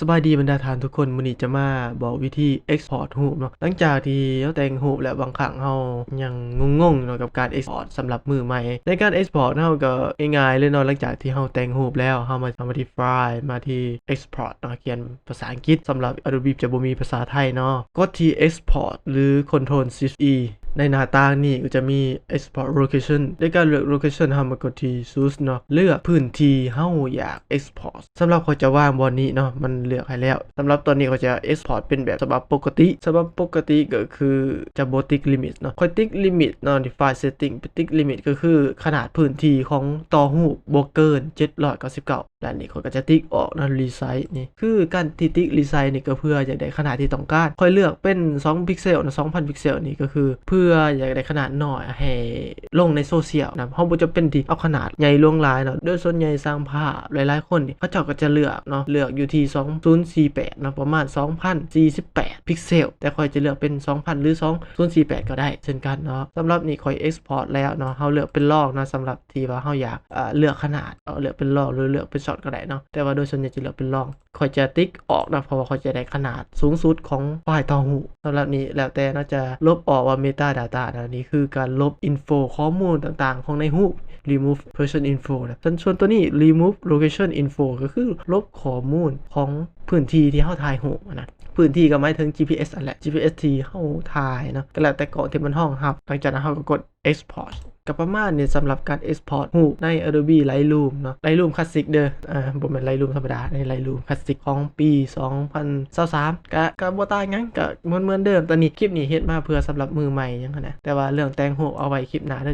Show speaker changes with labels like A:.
A: สบายดีบรรดาทานทุกคนมือนี้จะมาบอกวิธี Export รูปเนาะหลังจากที่เราแต่งรูปแล้วบางครั้งเฮายังงงๆเนาะกับการ Export สำหรับมือใหม่ ในการ Export เฮาก็ง่ายๆเลยเนาะหลังจากที่เฮาแต่งรูปแล้วเฮามาเอามาที่ File มาที่ Export เนาะเขียนภาษาอังกฤษสำหรับ Adobe จะบ่มีภาษาไทยเนาะกดที่ Export หรือ Ctrl Shift E ในหน้าต่างนี้ก็จะมี export location ในการเลือก location เฮามากดที่ choose เนาะเลือกพื้นที่เฮาอยาก export สำหรับเขาจะว่างบนนี้เนาะมันเลือกให้แล้วสำหรับตอนนี้เขาจะ export เป็นแบบฉบับปกติฉบับปกติก็คือจะบ่ติ๊ก limit เนาะค่อยติ๊ก limit เนาะที่ file setting ติ๊ก limit ก็คือขนาดพื้นที่ของต่อรูปบ่เกิน799 และนี่เขาก็จะติ๊กออกนะ resize นี่คือการที่ติ๊ก resize นี่ก็เพื่ออยากได้ขนาดที่ต้องการค่อยเลือกเป็น2พิกเซลนะ2,000พิกเซลนี่ก็คือ เพื่ออยากได้ขนาดหน้อยให้ลงในโซเชียลนะเฮาบ่จะเป็นที่เอาขนาดใหญ่ลวงลายเนาะโดยส่วนใหญ่สร้างภาพหลายๆคนนี่เขาเจ้าก็จะเลือกเนาะเลือกอยู่ที่2048นะประมาณ 2048 พิกเซล แต่ค่อยจะเลือกเป็น 2,000 หรือ 2048 ก็ได้ เช่นกันเนาะสำหรับนี่ค่อย export แล้วเนาะเฮาเลือกเป็นลอกนะสำหรับที่ว่าเฮาอยากเลือกขนาดเอาเลือกเป็นลอกหรือเลือกเป็นช็อตก็ได้เนาะแต่ว่าโดยส่วนใหญ่จะเหลือเป็นลอกค่อยจะติ๊กออกนะเพราะว่าคอยจะได้ขนาดสูงสุดของไฟล์ต่อหูสำหรับนี้แล้วแต่เนาจะลบออกว่า Meta Data นะนี่คือการลบ info ข้อมูลต่างๆ ของในรู remove person info นะส่วนส่วนตัวนี้ remove location info ก็คือลบข้อมูลของพื้นที่ที่เฮาถ่ายรูนะพื้นที่ก็หมายถึง GPS อันแหละ GPS ที่เฮาถ่ายนะก็แล้วแต่กล่องที่มันห้องครับหลังจากนั้นเฮาก็กด export กับประมาณเนี่ยสำหรับการ export รูใน Adobe Lightroom เนาะ Lightroom Classic เด้อ อ่าบ่แม่น Lightroom ธรรมดาใน Lightroom Classic ของปี 2023ก็ก็บ่ต่างหยังก็เหมือนเดิมตอนนี้คลิปนี้เฮ็ดมาเพื่อสำหรับมือใหม่ยังนะแต่ว่าเรื่องแต่งหูเอาไว้คลิปหน้าเด้อ